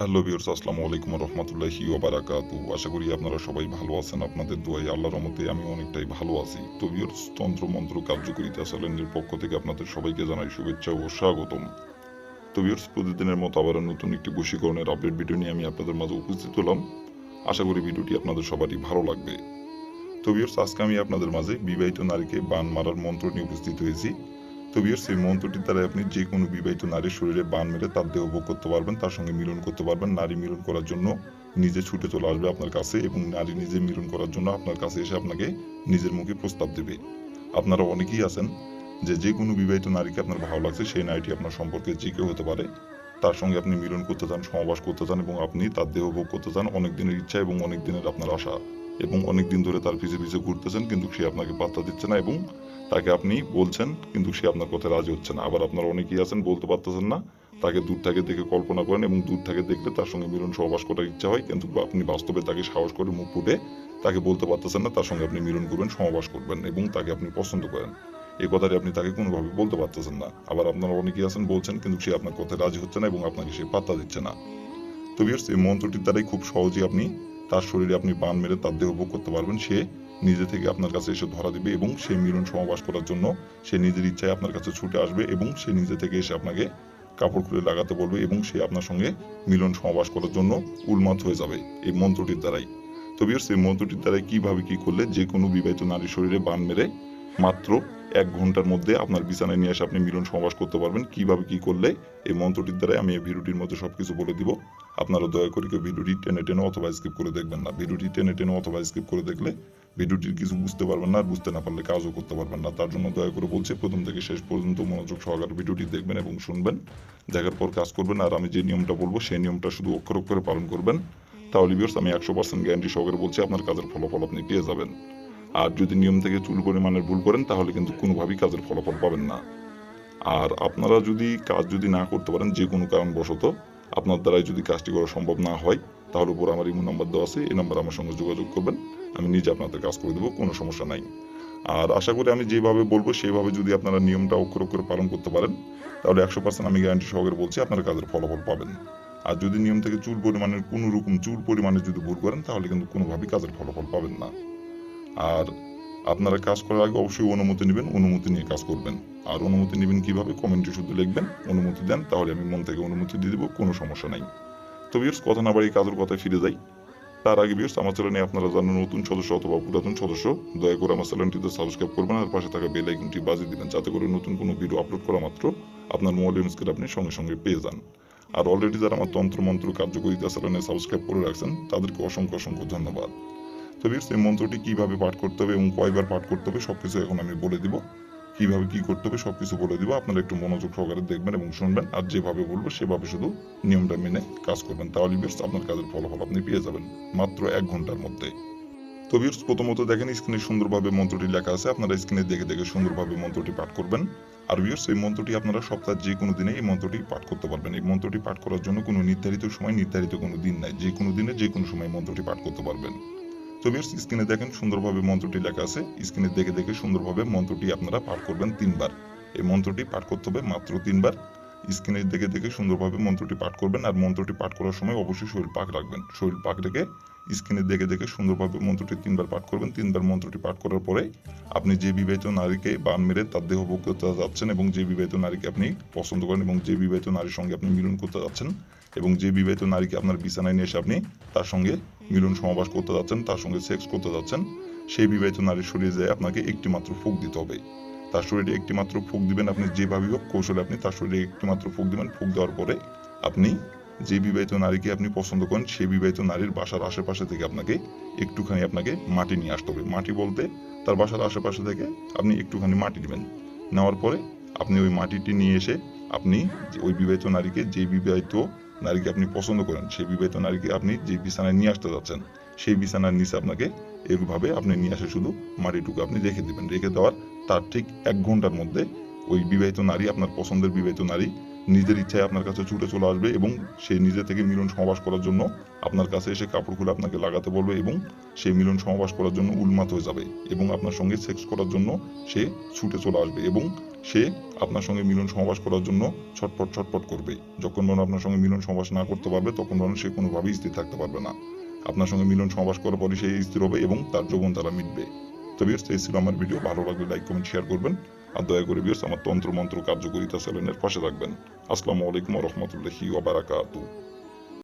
Hello viewers আসসালামু আলাইকুম রহমতুল্লাহি ওবারাকাতু আশা করি আপনারা সবাই ভালো আছেন, আপনাদের দোয়াই আল্লাহর রহমতে আমি অনেকটাই ভালো আছি। তো ভিউর্স তন্ত্র মন্ত্র কার্যকরিতা চ্যানেলের পক্ষ থেকে আপনাদের সবাইকে জানাই শুভেচ্ছা ও স্বাগতম। তো ভিউর্স প্রতিদিনের মতো আবার নতুন একটি বশীকরণের আপডেট ভিডিও নিয়ে আমি আপনাদের মাঝে উপস্থিত হলাম। আশা করি ভিডিওটি আপনাদের সবারই ভালো লাগবে। তো ভিউর্স আজকে আমি আপনাদের মাঝে বিবাহিত নারীকে বান মারার মন্ত্র নিয়ে উপস্থিত হয়েছি। তো ভিউয়ার্স এই মন্ত্রটির দ্বারা আপনি যে কোনো বিবাহিত নারীর শরীরে বান মেরে তার দেহ ভোগ করতে পারবেন, তার সঙ্গে মিলন করতে পারবেন। নারী মিলন করার জন্য নিজে ছুটে চলে আসবে আপনার কাছে এবং নারী নিজে মিলন করার জন্য আপনার কাছে এসে আপনাকে নিজের মুখে প্রস্তাব দেবে। আপনারা অনেকেই আছেন যে যে কোনো বিবাহিত নারীকে আপনার ভালো লাগছে, সেই নারীটি আপনার সম্পর্কে যে কেউ হতে পারে, তার সঙ্গে আপনি মিলন করতে চান, সমাবাস করতে চান এবং আপনি তার দেহ ভোগ করতে চান, অনেক দিনের ইচ্ছা এবং অনেক দিনের আপনার আশা। এবং অনেক দিন ধরে তার পিছে পিছে ঘুরতেছেন, কিন্তু সে আপনাকে পাত্তা দিচ্ছে না এবং তাকে আপনি বলছেন, কিন্তু সে আপনার কথা রাজি হচ্ছে না। আবার আপনার অনেকেই আছেন, বলতে পারতেছেন না, তাকে দূর থেকে দেখে কল্পনা করেন এবং দূর থেকে দেখলে তার সঙ্গে মিলন সহবাস করার ইচ্ছা হয়, কিন্তু আপনি বাস্তবে তাকে সাহস করে মুখ ফুটে তাকে বলতে পারতেছেন না, তার সঙ্গে আপনি মিলন করবেন সমাবাস করবেন এবং তাকে আপনি পছন্দ করেন। এই কথাটি আপনি তাকে কোনোভাবে বলতে পারতেছেন না। আবার আপনারা অনেকেই আছেন, বলছেন, কিন্তু সে আপনার কথায় রাজি হচ্ছে না এবং আপনাকে সে পাত্তা দিচ্ছে না। তো ভিউয়ার্স এই মন্ত্রটির দ্বারাই খুব সহজেই আপনি তার শরীরে আপনি বান মেরে তার দেহ ভোগ করতে পারবেন, সে নিজে থেকে আপনার কাছে এসে ধরা দিবে এবং সে মিলন সমাবাস করার জন্য সে নিজের ইচ্ছায় আপনার কাছে ছুটে আসবে এবং সে নিজে থেকে এসে আপনাকে কাপড় খুলে লাগাতে বলবে এবং সে আপনার সঙ্গে মিলন সমাবাস করার জন্য উন্মাদ হয়ে যাবে এই মন্ত্রটির দ্বারাই। তবে এই মন্ত্রটির দ্বারাই কীভাবে কি করলে যে কোনো বিবাহিত নারীর শরীরে বান মেরে মাত্র এক ঘণ্টার মধ্যে আপনার বিছানায় নিয়ে এসে আপনি মিলন সমাবাস করতে পারবেন, কীভাবে কি করলে এই মন্ত্রটির দ্বারাই আমি এই ভিডিওটির মধ্যে সবকিছু বলে দিব। আপনারা দয়া করে কেউ ভিডিওটি টেনে টেনে অথবা স্কিপ করে দেখবেন না। ভিডিওটি টেনে টেনে অথবা স্কিপ করে দেখলে ভিডিওটির কিছু বুঝতে পারবেন না আর বুঝতে না পারলে কাজও করতে পারবেন না। তার জন্য দয়া করে বলছি, প্রথম থেকে শেষ পর্যন্ত মনোযোগ সহকারে ভিডিওটি দেখবেন এবং শুনবেন, দেখার পর কাজ করবেন। আর আমি যে নিয়মটা বলব, সেই নিয়মটা শুধু অক্ষর অক্ষরে পালন করবেন। তাহলে ভিউয়ার্স আমি একশো পার্সেন্ট গ্যারান্টি সহকারে বলছি, আপনার কাজের ফলাফল আপনি পেয়ে যাবেন। আর যদি নিয়ম থেকে চুল পরিমাণের ভুল করেন, তাহলে কিন্তু কোনোভাবেই কাজের ফলাফল পাবেন না। আর আপনারা যদি কাজ যদি না করতে পারেন, যে কোনো কারণবশত আপনার দ্বারাই যদি কাজটি করা সম্ভব না হয় তাহলে উপর আমার ইমো নাম্বার দেওয়া আছে, এই নাম্বার আমার সঙ্গে যোগাযোগ করবেন। আমি নিজে আপনাদের কাজ করে দেবো, কোনো সমস্যা নাই। আর আশা করি আমি যেভাবে বলব, সেভাবে যদি আপনারা নিয়মটা অক্ষর অক্ষরে পালন করতে পারেন, তাহলে একশো পার্সেন্ট আমি গ্যারান্টি সহকারে বলছি আপনার কাজের ফলাফল পাবেন। আর যদি নিয়ম থেকে চুল পরিমাণের, কোনো রকম চুল পরিমাণে যদি ভুল করেন, তাহলে কিন্তু কোনোভাবেই কাজের ফলাফল পাবেন না। আর আপনারা কাজ করার আগে অবশ্যই অনুমতি নেবেন, অনুমতি নিয়ে কাজ করবেন। আর অনুমতি নেবেন কীভাবে? কমেন্টে শুধু লিখবেন, অনুমতি দেন, তাহলে আমি মন থেকে অনুমতি দিয়ে দেবো, কোনো সমস্যা নাই। তো বিয়ার্স কথা না বাড়ি কাজের কথায় ফিরে যাই। তার আগে বিয়ার্স আমার চ্যানেলে আপনারা জানেন নতুন সদস্য অথবা পুরাতন সদস্য, দয়া করে আমার চ্যানেলটিতে সাবস্ক্রাইব করবেন আর পাশে থাকা বেল আইকনটি বাজিয়ে দিবেন, যাতে করে নতুন কোনো ভিডিও আপলোড করা মাত্র আপনার মোবাইল স্ক্রিন আপনি সঙ্গে সঙ্গে পেয়ে যান। আর অলরেডি যারা আমার তন্ত্র মন্ত্র কার্যকরিতা চ্যানেলে সাবস্ক্রাইব করে রাখছেন, তাদেরকে অসংখ্য অসংখ্য ধন্যবাদ। তো এই মন্ত্রটি কীভাবে পাঠ করতে হবে এবং কয়বার পাঠ করতে হবে সবকিছু এখন আমি বলে দিব। কীভাবে কি করতে হবে সবকিছু বলে দিব। আপনারা একটু মনোযোগ সহকারে দেখবেন এবং শুনবেন। আর যেভাবে বলব, সেভাবে শুধু নিয়মটা মেনে কাজ করবেন। তাহলে ভিউয়ার্স আপনার কাজের ফলাফল আপনি পেয়ে যাবেন মাত্র এক ঘণ্টার মধ্যে। তো ভিউয়ার্স, প্রথমত দেখেন, স্ক্রিনে সুন্দরভাবে মন্ত্রটি লেখা আছে। আপনারা স্ক্রিনে দেখে দেখে সুন্দরভাবে মন্ত্রটি পাঠ করবেন। আর ভিউয়ার্স, এই মন্ত্রটি আপনারা সপ্তাহের যে কোনো দিনে এই মন্ত্রটি পাঠ করতে পারবেন। এই মন্ত্রটি পাঠ করার জন্য কোনো নির্ধারিত সময়, নির্ধারিত কোনো দিন নাই। যে কোনো দিনে যে কোনো সময় মন্ত্রটি পাঠ করতে পারবেন। তো ভিউয়ার্স স্ক্রিনে দেখেন সুন্দরভাবে মন্ত্রটি লেখা আছে। স্ক্রিনে দেখে দেখে সুন্দরভাবে মন্ত্রটি আপনারা পাঠ করবেন তিনবার। এই মন্ত্রটি পাঠ করতে হবে মাত্র তিনবার। স্ক্রিনে দেখে দেখে সুন্দরভাবে মন্ত্রটি পাঠ করবেন আর মন্ত্রটি পাঠ করার সময় অবশ্যই শরীর পাক রাখবেন। শরীর পাক রেখে স্ক্রিনে দেখে দেখে সুন্দরভাবে মন্ত্রটি তিনবার পাঠ করবেন। তিনবার মন্ত্রটি পাঠ করার পরে আপনি যে বিবাহিত নারীকে বান মেরে তার দেহ ভোগ করতে যাচ্ছেন এবং যে বিবাহিত নারীকে আপনি পছন্দ করেন এবং যে বিবাহিত নারীর সঙ্গে আপনি মিলন করতে যাচ্ছেন এবং যে বিবাহিত নারীকে আপনার বিছানায় নিয়ে এসে আপনি তার সঙ্গে মিলন সমাবাস করতে যাচ্ছেন, তার সঙ্গে সেক্স করতে যাচ্ছেন, সেই বিবাহিত নারীর শরীরে যায় আপনাকে একটি মাত্র ফুক দিতে হবে। তার শরীরে একটি মাত্র ফুক দিবেন আপনি যেভাবে হোক কৌশলে আপনি তার শরীরে একটি মাত্র ফুক দিবেন। ফুক দেওয়ার পরে আপনি যে বিবাহিত নারীকে আপনি পছন্দ করেন সেই বিবাহিত নারীর বাসার আশেপাশে থেকে আপনাকে একটুখানি আপনাকে মাটি নিয়ে আসতে হবে। মাটি বলতে তার বাসার আশেপাশে থেকে আপনি একটুখানি মাটি নেবেন। নেওয়ার পরে আপনি ওই মাটিটি নিয়ে এসে আপনি ওই বিবাহিত নারীকে যে বিবাহিত নারীকে আপনি পছন্দ করেন, সেই বিবাহিত নারীকে আপনি যে বিছানায় নিয়ে আসতে যাচ্ছেন, সেই বিছানার নিচে আপনাকে এরভাবে আপনি নিয়ে আসে শুধু মাটিটুকু আপনি রেখে দেবেন। রেখে দেওয়ার তার ঠিক এক ঘণ্টার মধ্যে ওই বিবাহিত নারী, আপনার পছন্দের বিবাহিত নারী নিজের ইচ্ছায় আপনার কাছে ছুটে চলে আসবে এবং সে নিজে থেকে মিলন সমাবাস করার জন্য আপনার কাছে এসে কাপড় খুলে আপনাকে লাগাতে বলবে এবং সেই মিলন সমাবাস করার জন্য উন্মাদ হয়ে যাবে এবং আপনার সঙ্গে সেক্স করার জন্য সে ছুটে চলে আসবে এবং সে আপনার সঙ্গে মিলন সমাবাস করার জন্য ছটপট ছটপট করবে। যখন মানুষ আপনার সঙ্গে মিলন সমাবাস না করতে পারবে, তখন মানুষ সে কোনোভাবেই স্থির থাকতে পারবে না। আপনার সঙ্গে মিলন সমাবাস করার পরে সে স্থির হবে এবং তার যৌবন তারা মিটবে। তো বিয়ার্স এই ছিল আমার ভিডিও ভালো লাগলে লাইক কমেন্ট শেয়ার করবেন। আর দয়া করে বিয়ার্স আমার তন্ত্র মন্ত্র কার্যকরিতা চ্যানেলের পাশে থাকবেন। আসসালামু আলাইকুম রহমতুল্লাহি ওবারাকাতু